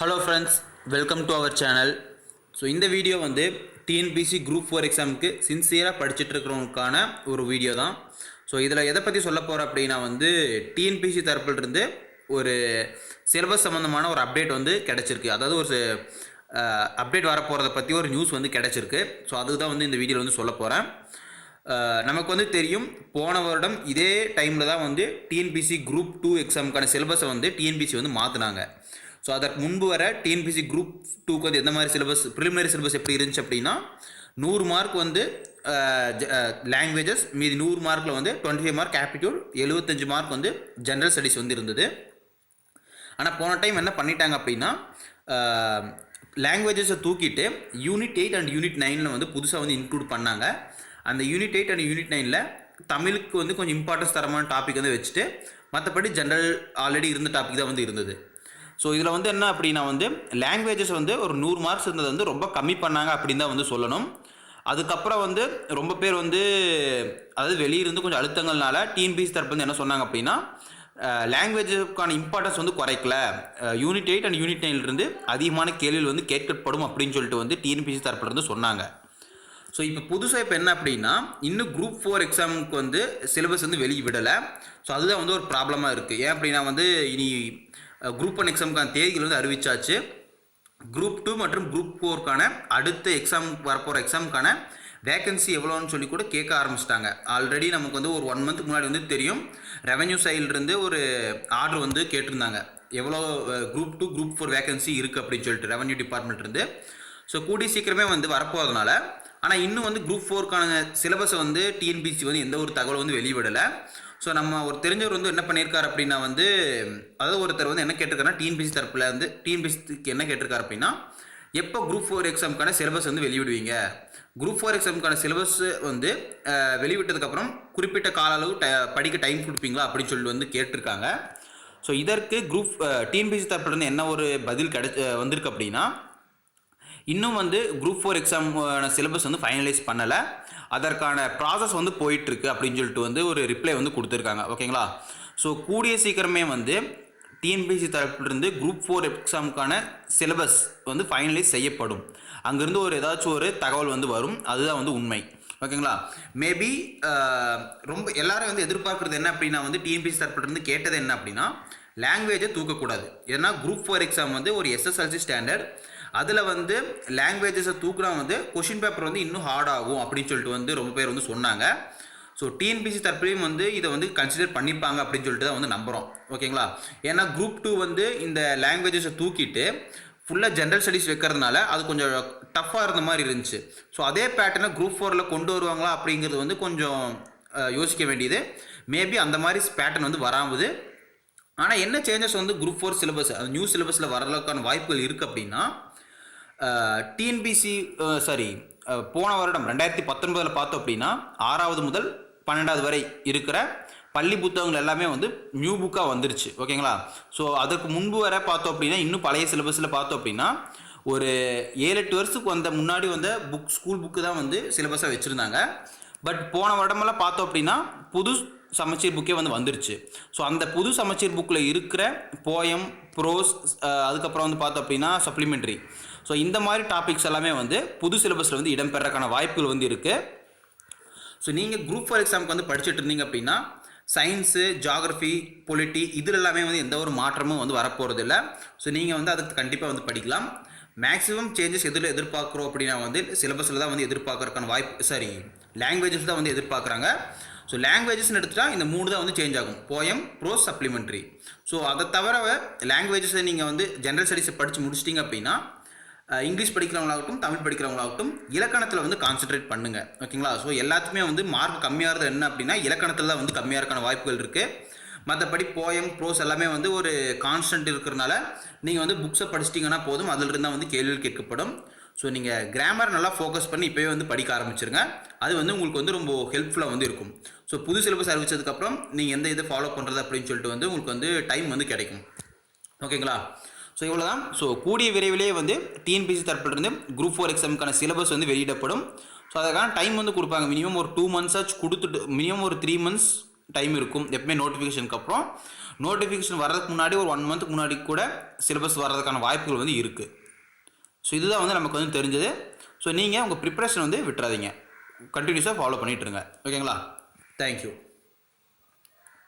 Hello friends welcome to our channel so இந்த video வந்து TNPSC group four எக்ஸாமுக்கு சின்சியராக படிச்சுட்ருக்கிறவங்களுக்கான ஒரு வீடியோ தான். ஸோ இதில் எதை பற்றி சொல்ல போகிறோம் அப்படின்னா வந்து டிஎன்பிசி தரப்பிலிருந்து ஒரு சிலபஸ் சம்மந்தமான ஒரு அப்டேட் வந்து கிடச்சிருக்கு. அதாவது ஒரு அப்டேட் வரப்போகிறத பற்றி ஒரு நியூஸ் வந்து கிடச்சிருக்கு. ஸோ அதுக்கு தான் வந்து இந்த வீடியோவில் வந்து சொல்ல போகிறேன் நமக்கு வந்து தெரியும் போன வருடம் இதே டைமில் தான் வந்து டிஎன்பிசி குரூப் டூ எக்ஸாமுக்கான சிலபஸை வந்து டிஎன்பிசி வந்து மாற்றினாங்க ஸோ அதற்கு முன்பு வர டிஎன்பிசி குரூப் டூக்கு வந்து எந்த மாதிரி சிலபஸ் ப்ரிலிமினரி சிலபஸ் எப்படி இருந்துச்சு அப்படின்னா நூறு மார்க் வந்து லாங்குவேஜஸ் மீதி நூறு மார்க்கில் வந்து டுவெண்ட்டி ஃபைவ் மார்க் ஆப்டிடியூட் எழுபத்தஞ்சு மார்க் வந்து ஜென்ரல் ஸ்டடீஸ் வந்து இருந்தது. ஆனால் போன டைம் என்ன பண்ணிட்டாங்க அப்படின்னா லாங்குவேஜஸை தூக்கிட்டு யூனிட் எயிட் அண்ட் யூனிட் நைனில் வந்து புதுசாக வந்து இன்க்ளூட் பண்ணாங்க. அந்த யூனிட் எயிட் அண்ட் யூனிட் நைனில் தமிழுக்கு வந்து கொஞ்சம் இம்பார்ட்டன்ஸ் தரமான டாபிக் வந்து வச்சுட்டு மற்றபடி ஜென்ரல் ஆல்ரெடி இருந்த டாபிக் தான் வந்து இருந்தது. ஸோ இதில் வந்து என்ன அப்படின்னா வந்து லாங்குவேஜஸ் வந்து ஒரு நூறு மார்க்ஸ் இருந்தது வந்து ரொம்ப கம்மி பண்ணாங்க அப்படின்னு தான் வந்து சொல்லணும். அதுக்கப்புறம் வந்து ரொம்ப பேர் வந்து அதாவது வெளியிருந்து கொஞ்சம் அழுத்தங்கள்னால டிஎன்பிசி தரப்பு வந்து என்ன சொன்னாங்க அப்படின்னா லாங்குவேஜுக்கான இம்பார்ட்டன்ஸ் வந்து குறைக்கல. யூனிட் எயிட் அண்ட் யூனிட் நைன்லேருந்து அதிகமான கேள்விகள் வந்து கேட்கப்படும் அப்படின்னு சொல்லிட்டு வந்து டிஎன்பிசி தரப்புலேருந்து சொன்னாங்க. ஸோ இப்போ புதுசாக இப்போ என்ன அப்படின்னா இன்னும் குரூப் ஃபோர் எக்ஸாமுக்கு வந்து சிலபஸ் வந்து வெளியே விடலை. ஸோ அதுதான் வந்து ஒரு ப்ராப்ளமாக இருக்குது ஏன் அப்படின்னா வந்து இனி குரூப் ஒன் எக்ஸாமுக்கான தேதிகள் வந்து அறிவிச்சாச்சு. குரூப் டூ மற்றும் குரூப் ஃபோருக்கான அடுத்த எக்ஸாம் வரப்போகிற எக்ஸாமுக்கான வேகன்சி எவ்வளோன்னு சொல்லி கூட கேட்க ஆரம்பிச்சிட்டாங்க. ஆல்ரெடி நமக்கு வந்து ஒரு ஒன் மந்த் முன்னாடி வந்து தெரியும். ரெவன்யூ சைட்லேருந்து ஒரு ஆர்டர் வந்து கேட்டிருந்தாங்க. எவ்வளோ group two group four vacancy இருக்குது அப்படின்னு சொல்லிட்டு ரெவன்யூ டிபார்ட்மெண்ட்லேருந்து ஸோ கூடி சீக்கிரமே வந்து வரப்போகிறதுனால ஆனால் இன்னும் வந்து குரூப் ஃபோருக்கான சிலபஸை வந்து டிஎன்பிசி வந்து எந்த ஒரு தகவலும் வந்து வெளியிடலை. ஸோ நம்ம ஒரு தெரிஞ்சவர் வந்து என்ன பண்ணியிருக்காரு அப்படின்னா வந்து அதாவது ஒருத்தர் வந்து என்ன கேட்டிருக்காருன்னா டிஎன்பிசி தரப்பில் வந்து டிஎன்பிசிக்கு என்ன கேட்டிருக்காரு அப்படின்னா எப்போ குரூப் ஃபோர் எக்ஸாமுக்கான சிலபஸ் வந்து வெளியிடுவீங்க? குரூப் ஃபோர் எக்ஸாமுக்கான சிலபஸ் வந்து வெளிவிட்டதுக்கப்புறம் குறிப்பிட்ட கால அளவு ட படிக்க டைம் கொடுப்பீங்களா அப்படின்னு சொல்லிட்டு வந்து கேட்டிருக்காங்க. ஸோ இதற்கு குரூப் டிஎன்பிசி தரப்புலேருந்து என்ன ஒரு பதில் கிடை வந்திருக்கு அப்படின்னா இன்னும் வந்து குரூப் ஃபோர் எக்ஸாம் சிலபஸ் வந்து ஃபைனலைஸ் பண்ணலை. அதற்கான ப்ராசஸ் வந்து போயிட்டுருக்கு அப்படின்னு சொல்லிட்டு வந்து ஒரு ரிப்ளை வந்து கொடுத்துருக்காங்க. ஓகேங்களா? ஸோ கூடிய சீக்கிரமே வந்து டிஎன்பிசி தரப்பிலிருந்து குரூப் ஃபோர் எக்ஸாமுக்கான சிலபஸ் வந்து ஃபைனலைஸ் செய்யப்படும். அங்கேருந்து ஒரு ஏதாச்சும் ஒரு தகவல் வந்து வரும். அதுதான் வந்து உண்மை. ஓகேங்களா? மேபி ரொம்ப எல்லாரும் வந்து எதிர்பார்க்குறது என்ன அப்படின்னா வந்து டிஎன்பிசி தரப்பிலிருந்து கேட்டது என்ன அப்படின்னா லாங்குவேஜை தூக்கக்கூடாது. ஏன்னா குரூப் ஃபோர் எக்ஸாம் வந்து ஒரு எஸ்எஸ்எல்சி ஸ்டாண்டர்ட் அதில் வந்து லாங்குவேஜஸை தூக்குனா வந்து கொஷின் பேப்பர் வந்து இன்னும் ஹார்ட் ஆகும் அப்படின்னு சொல்லிட்டு வந்து ரொம்ப பேர் வந்து சொன்னாங்க. ஸோ டிஎன்பிசி தரப்புலையும் வந்து இதை வந்து கன்சிடர் பண்ணிப்பாங்க அப்படின்னு சொல்லிட்டு தான் வந்து நம்புகிறோம் ஓகேங்களா ஏன்னா குரூப் டூ வந்து இந்த லாங்குவேஜஸை தூக்கிட்டு ஃபுல்லாக ஜென்ரல் ஸ்டடீஸ் வைக்கிறதுனால அது கொஞ்சம் டஃப்பாக இருந்த மாதிரி இருந்துச்சு. ஸோ அதே பேட்டர்னை குரூப் ஃபோரில் கொண்டு வருவாங்களா அப்படிங்கிறது வந்து கொஞ்சம் யோசிக்க வேண்டியது. மேபி அந்த மாதிரி பேட்டர்ன் வந்து வராமல் ஆனால் என்ன சேஞ்சஸ் வந்து குரூப் ஃபோர் சிலபஸ் அந்த நியூ சிலபஸில் வரதுக்கான வாய்ப்புகள் இருக்குது அப்படின்னா டிஎன்பிசி சாரி போன வருடம் ரெண்டாயிரத்தி பத்தொன்பதில் பார்த்தோம் அப்படின்னா ஆறாவது முதல் பன்னெண்டாவது வரை இருக்கிற பள்ளி புத்தகங்கள் எல்லாமே வந்து நியூ புக்காக வந்துருச்சு. ஓகேங்களா? ஸோ அதற்கு முன்பு வரை பார்த்தோம் அப்படின்னா இன்னும் பழைய சிலபஸில் பார்த்தோம் அப்படின்னா ஒரு ஏழு எட்டு வருஷத்துக்கு வந்த முன்னாடி வந்த புக் ஸ்கூல் புக்கு தான் வந்து சிலபஸாக வச்சுருந்தாங்க. பட் போன வருடமெல்லாம் பார்த்தோம் அப்படின்னா புது சமச்சீர் புக்கே வந்து வந்துருச்சு. ஸோ அந்த புது சமச்சீர் புக்கில் இருக்கிற போயம் ப்ரோஸ் அதுக்கப்புறம் வந்து பார்த்தோம் அப்படின்னா சப்ளிமெண்ட்ரி ஸோ இந்த மாதிரி டாபிக்ஸ் எல்லாமே வந்து புது சிலபஸில் வந்து இடம்பெறக்கான வாய்ப்புகள் வந்து இருக்குது ஸோ நீங்கள் குரூப் ஃபார் எக்ஸாமுக்கு வந்து படிச்சுட்டு இருந்தீங்க அப்படின்னா சயின்ஸு ஜாகிரஃபி பொலிட்டி இதில் எல்லாமே வந்து எந்த ஒரு மாற்றமும் வந்து வரப்போகிறது இல்லை ஸோ நீங்கள் வந்து அதுக்கு கண்டிப்பாக வந்து படிக்கலாம். மேக்ஸிமம் சேஞ்சஸ் எதில் எதிர்பார்க்குறோம் அப்படின்னா வந்து சிலபஸில் தான் வந்து எதிர்பார்க்கறதுக்கான வாய்ப்பு சாரி லாங்குவேஜஸ் தான் வந்து எதிர்பார்க்குறாங்க. ஸோ லாங்குவேஜஸ்னு எடுத்துகிட்டா இந்த மூணு தான் வந்து சேஞ்ச் ஆகும். போயம் ப்ரோஸ் சப்ளிமெண்ட்ரி ஸோ அதை தவிர லாங்குவேஜஸை நீங்கள் வந்து ஜென்ரல் ஸ்டடீஸை படித்து முடிச்சிட்டிங்க அப்படின்னா இங்கிலீஷ் படிக்கிறவங்களாகட்டும் தமிழ் படிக்கிறவங்களாகட்டும் இலக்கணத்தில் வந்து கான்சென்ட்ரேட் பண்ணுங்கள் ஓகேங்களா? ஸோ எல்லாத்துக்குமே வந்து மார்க் கம்மியாகிறது என்ன அப்படின்னா இலக்கணத்தில் தான் வந்து கம்மியாக இருக்கான வாய்ப்புகள் இருக்குது மற்றபடி போயம் ப்ரோஸ் எல்லாமே வந்து ஒரு கான்ஸ்டன்ட் இருக்கிறனால நீங்கள் வந்து புக்ஸை படிச்சிட்டிங்கன்னா போதும். அதில் இருந்தால் வந்து கேள்விகள் கேட்கப்படும். ஸோ நீங்கள் கிராமர் நல்லா ஃபோக்கஸ் பண்ணி இப்போயே வந்து படிக்க ஆரம்பிச்சிருங்க. அது வந்து உங்களுக்கு வந்து ரொம்ப ஹெல்ப்ஃபுல்லாக வந்து இருக்கும். ஸோ புது சிலபஸ் அறிவிச்சதுக்கப்புறம் நீங்கள் எந்த இதை ஃபாலோ பண்ணுறது அப்படின்னு சொல்லிட்டு வந்து உங்களுக்கு வந்து டைம் வந்து கிடைக்கும். ஓகேங்களா? ஸோ இவ்வளோ தான் ஸோ கூடிய விரைவிலே வந்து டிஎன்பிசி தரப்பிலிருந்து குரூப் ஃபோர் எக்ஸாமுக்கான சிலபஸ் வந்து வெளியிடப்படும். ஸோ அதுக்கான டைம் வந்து கொடுப்பாங்க. மினிமம் ஒரு டூ மந்த்ஸாச்சு கொடுத்துட்டு மினிமம் ஒரு த்ரீ மந்த்ஸ் டைம் இருக்கும். எப்பவுமே நோட்டிஃபிகேஷனுக்கு அப்புறம். நோட்டிஃபிகேஷன் வர்றதுக்கு முன்னாடி ஒரு ஒன் மந்த்துக்கு முன்னாடி கூட சிலபஸ் வர்றதுக்கான வாய்ப்புகள் வந்து இருக்குது ஸோ இதுதான் வந்து நமக்கு வந்து தெரிஞ்சது. ஸோ நீங்கள் உங்கள் ப்ரிப்ரேஷன் வந்து விட்டுறாதீங்க. கண்டினியூஸாக ஃபாலோ பண்ணிகிட்ருங்க ஓகேங்களா தேங்க்யூ